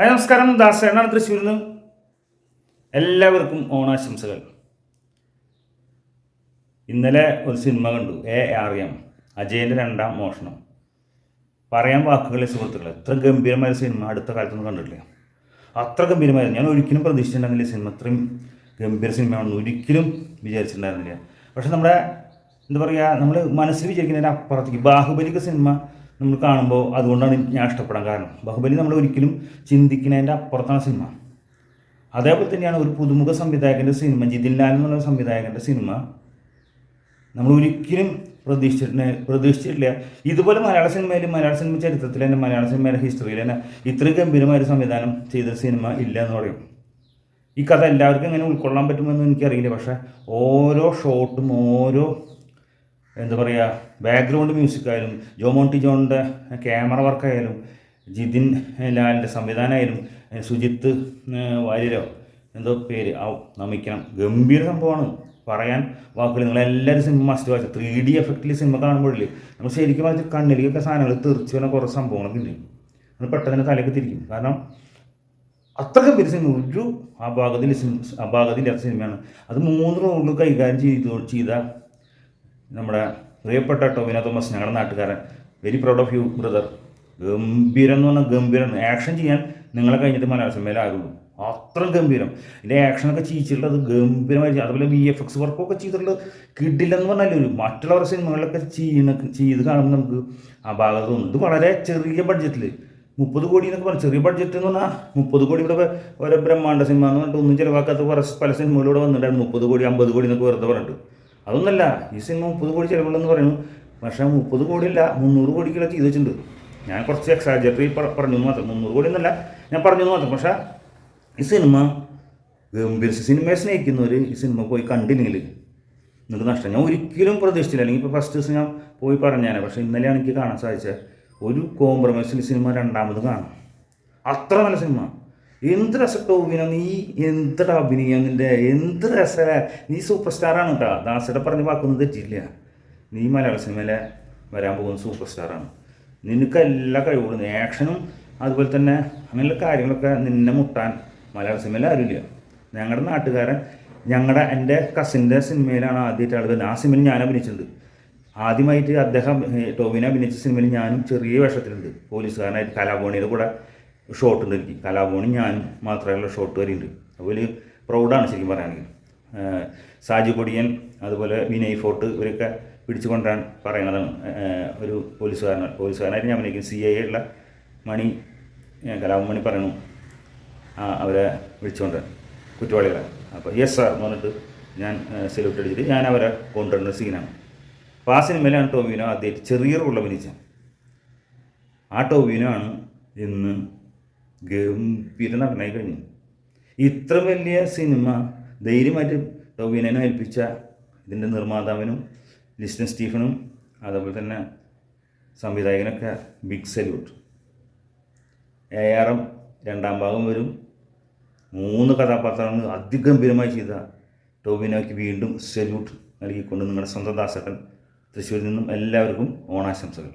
Hi നമസ്കാരം. ദാസേനാണ് തൃശ്ശൂരിൽ നിന്ന് എല്ലാവർക്കും ഓണാശംസകൾ. ഇന്നലെ ഒരു സിനിമ കണ്ടു. A R M. അജയന്റെ രണ്ടാം മോഷണം. പറയാൻ വാക്കുകളെ സുഹൃത്തുക്കളെ. എത്ര ഗംഭീരമായ സിനിമ അടുത്ത കാലത്തൊന്നും കണ്ടിട്ടില്ല. അത്ര ഗംഭീരമായിരുന്നു. ഞാൻ ഒരിക്കലും പ്രതീക്ഷിച്ചിട്ടുണ്ടായിരുന്നില്ല സിനിമ അത്രയും ഗംഭീര സിനിമയാണെന്ന്. ഒരിക്കലും വിചാരിച്ചിട്ടുണ്ടായിരുന്നില്ല. പക്ഷെ നമ്മുടെ എന്താ പറയുക നമ്മൾ മനസ്സിൽ വിചാരിക്കുന്നതിന് അപ്പുറത്തേക്ക് ബാഹുബലിക്ക് സിനിമ നമ്മൾ കാണുമ്പോൾ അതുകൊണ്ടാണ് ഞാൻ ഇഷ്ടപ്പെടാൻ കാരണം. ബാഹുബലി നമ്മൾ ഒരിക്കലും ചിന്തിക്കുന്നതിന്റെ അപ്പുറത്താണ് സിനിമ. അതേപോലെ തന്നെയാണ് ഒരു പുതുമുഖ സംവിധായകന്റെ സിനിമ ജിതിൻ ലാൽ എന്നുള്ള സംവിധായകന്റെ സിനിമ. നമ്മൾ ഒരിക്കലും പ്രതീക്ഷിച്ചിട്ടില്ല പ്രതീക്ഷിച്ചിട്ടില്ല. ഇതുപോലെ മലയാള സിനിമയിൽ മലയാള സിനിമ ചരിത്രത്തിൽ തന്നെ മലയാള സിനിമയുടെ ഹിസ്റ്ററിയിൽ തന്നെ ഇത്രയും ഗംഭീരമായ ഒരു സംവിധാനം ചെയ്ത സിനിമ ഇല്ല എന്ന് പറയും. ഈ കഥ എല്ലാവർക്കും എങ്ങനെ ഉൾക്കൊള്ളാൻ പറ്റുമെന്ന് എനിക്കറിയില്ല. പക്ഷേ ഓരോ ഷോട്ടും ഓരോ എന്താ പറയുക ബാക്ക്ഗ്രൗണ്ട് മ്യൂസിക് ആയാലും ജോമോണ്ടി ജോണിന്റെ ക്യാമറ വർക്കായാലും ജിതിൻ ലാലിന്റെ സംവിധാനമായാലും സുജിത്ത് വാര്യരോ എന്തോ പേര്. ആ നമിക്കണം. ഗംഭീര സംഭവമാണ്. പറയാൻ വാക്കുകൾ നിങ്ങളെല്ലാവരും cinema must watch three D എഫക്റ്റിൽ സിനിമ കാണുമ്പോഴില്ലേ നമ്മൾ ശരിക്കും പറഞ്ഞാൽ കണ്ണിലേക്കൊക്കെ സാധനങ്ങൾ തെറിച്ച് വരുന്ന കുറേ സംഭവങ്ങളൊക്കെ ഉണ്ട് നമ്മൾ പെട്ടെന്ന് തലയൊക്കെ തിരിക്കും കാരണം അത്ര ഗംഭീര സിനിമ ഒരു അപാകതയിൽ അപാകതയില്ലാത്ത സിനിമയാണ് അത് മൂന്ന് റോളിൽ കൈകാര്യം ചെയ്തു ചെയ്ത നമ്മുടെ പ്രിയപ്പെട്ട ടൊവിനോ തോമസ് ഞങ്ങളുടെ നാട്ടുകാരൻ. Very proud of you brother ഗംഭീരം എന്ന് പറഞ്ഞാൽ ഗംഭീരം. ആക്ഷൻ ചെയ്യാൻ നിങ്ങളെ കഴിഞ്ഞിട്ട് മലയാള സിനിമയിൽ ആകുള്ളൂ അത്ര ഗംഭീരം. ഇതിന്റെ ആക്ഷനൊക്കെ ചെയ്യിച്ചിട്ടുള്ളത് ഗംഭീരമായി. അതുപോലെ വി എഫ് എക്സ് വർക്കൊക്കെ ചെയ്തിട്ടുള്ളത് കിട്ടില്ലെന്ന് പറഞ്ഞാൽ ഒരു മറ്റുള്ളവരുടെ സിനിമകളിലൊക്കെ ചെയ്യുന്ന ചെയ്ത് കാണുമ്പോൾ നമുക്ക് അപാകത തോന്നും. ഇത് വളരെ ചെറിയ ബഡ്ജറ്റിൽ മുപ്പത് കോടി എന്നൊക്കെ പറഞ്ഞു ചെറിയ ബഡ്ജറ്റ് എന്ന് പറഞ്ഞാൽ മുപ്പത് കോടി ഇവിടെ ഓരോ ബ്രഹ്മാണ്ട സിനിമ എന്ന് പറഞ്ഞിട്ട് ഒന്നും ചിലവാക്കാത്ത പല സിനിമകളിലൂടെ വന്നിട്ടുണ്ടായിരുന്നു. മുപ്പത് കോടി അമ്പത് കോടി എന്നൊക്കെ വെറുതെ പറഞ്ഞിട്ട്. അതൊന്നല്ല ഈ സിനിമ മുപ്പത് കോടി ചിലവുള്ളതെന്ന് പറയുന്നു. പക്ഷേ മുപ്പത് കോടിയില്ല മുന്നൂറ് കോടിക്കുള്ള ചെയ്ത് വെച്ചിട്ടുണ്ട്. ഞാൻ കുറച്ച് എക്സാജറി പറഞ്ഞു മാത്രം മുന്നൂറ് കോടി എന്നല്ല ഞാൻ പറഞ്ഞു മാത്രം. പക്ഷേ ഈ സിനിമ ഗംഭീര സിനിമയെ സ്നേഹിക്കുന്നവർ ഈ സിനിമ പോയി കണ്ടില്ലെങ്കിൽ നിങ്ങൾക്ക് നഷ്ടം. ഞാൻ ഒരിക്കലും പ്രതീക്ഷിച്ചില്ല. അല്ലെങ്കിൽ ഇപ്പോൾ ഫസ്റ്റ് ദിവസം ഞാൻ പോയി പറഞ്ഞാണ് പക്ഷേ ഇന്നലെയാണ് എനിക്ക് കാണാൻ സാധിച്ചത്. ഒരു കോംപ്രമൈസിൽ സിനിമ രണ്ടാമത് കാണാം. അത്ര നല്ല സിനിമ. എന്ത് രസട്ടോ അഭിനയം നീ എന്തടാ അഭിനയം നിന്റെ എന്ത് രസ? നീ സൂപ്പർ സ്റ്റാറാണ് കേട്ടോ ദാസയുടെ പറഞ്ഞ് വാക്കൊന്നും തെറ്റിയില്ല നീ മലയാള സിനിമയിലെ വരാൻ പോകുന്ന സൂപ്പർ സ്റ്റാറാണ് നിനക്ക് എല്ലാ കഴിവുകളും ആക്ഷനും അതുപോലെ തന്നെ അങ്ങനെയുള്ള കാര്യങ്ങളൊക്കെ നിന്നെ മുട്ടാൻ മലയാള സിനിമയിൽ ആരുമില്ല. ഞങ്ങളുടെ നാട്ടുകാരൻ ഞങ്ങളുടെ എന്റെ കസിന്റെ സിനിമയിലാണ് ആദ്യമായിട്ട് ആളുകൾ ആ സിനിമയിൽ ഞാൻ അഭിനയിച്ചിട്ടുണ്ട്. ആദ്യമായിട്ട് അദ്ദേഹം ടോവിനെ അഭിനയിച്ച സിനിമയിൽ ഞാനും ചെറിയ വേഷത്തിലുണ്ട്. പോലീസുകാരനായിട്ട് കലാഭവണിയുടെ കൂടെ ഷോട്ട് ഉണ്ട് എനിക്ക്. കലാഭവണി ഞാൻ മാത്രമുള്ള ഷോട്ട് വരെയുണ്ട്. അതുപോലെ പ്രൗഡാണ് ശരിക്കും പറയുകയാണെങ്കിൽ സാജു കൊടിയൻ അതുപോലെ വിനയ് ഫോർട്ട് ഇവരൊക്കെ പിടിച്ചുകൊണ്ടാണ് കൊണ്ടുവരാൻ പറയണതാണ് ഒരു പോലീസുകാരൻ പോലീസുകാരനായിട്ട് ഞാൻ അഭിനയിക്കും. സി ഐ ഉള്ള മണി കലാഭവൻ മണി പറയണു അവരെ വിളിച്ചുകൊണ്ട് കുറ്റവാളികളെ. അപ്പോൾ യെസ് സാർ എന്ന് പറഞ്ഞിട്ട് ഞാൻ സെലൂട്ട് അടിച്ചിട്ട് ഞാൻ അവരെ കൊണ്ടുവരുന്ന സീനാണ് അപ്പോൾ ആ സിനിമയിലാണ് ടോവിനോ ആദ്യമായിട്ട് ചെറിയ റോൾ അഭിനയിച്ചത്. ആ ടോവിനോ ആണ് ഇന്ന് ഗംഭീര നടനായി കഴിഞ്ഞു. ഇത്ര വലിയ സിനിമ ധൈര്യമായിട്ട് ടോവിനോനെ ഏൽപ്പിച്ച ഇതിന്റെ നിർമ്മാതാവിനും ലിസ്റ്റൻ സ്റ്റീഫനും അതേപോലെ തന്നെ സംവിധായകനൊക്കെ big salute. A R M രണ്ടാം ഭാഗം വരും. മൂന്ന് കഥാപാത്രങ്ങൾ അതിഗംഭീരമായി ചെയ്ത ടോവിനോയ്ക്ക് വീണ്ടും സല്യൂട്ട് നൽകിക്കൊണ്ട് നിങ്ങളുടെ സ്വന്തം ദാസകൻ തൃശ്ശൂരിൽ നിന്നും എല്ലാവർക്കും ഓണാശംസകൾ.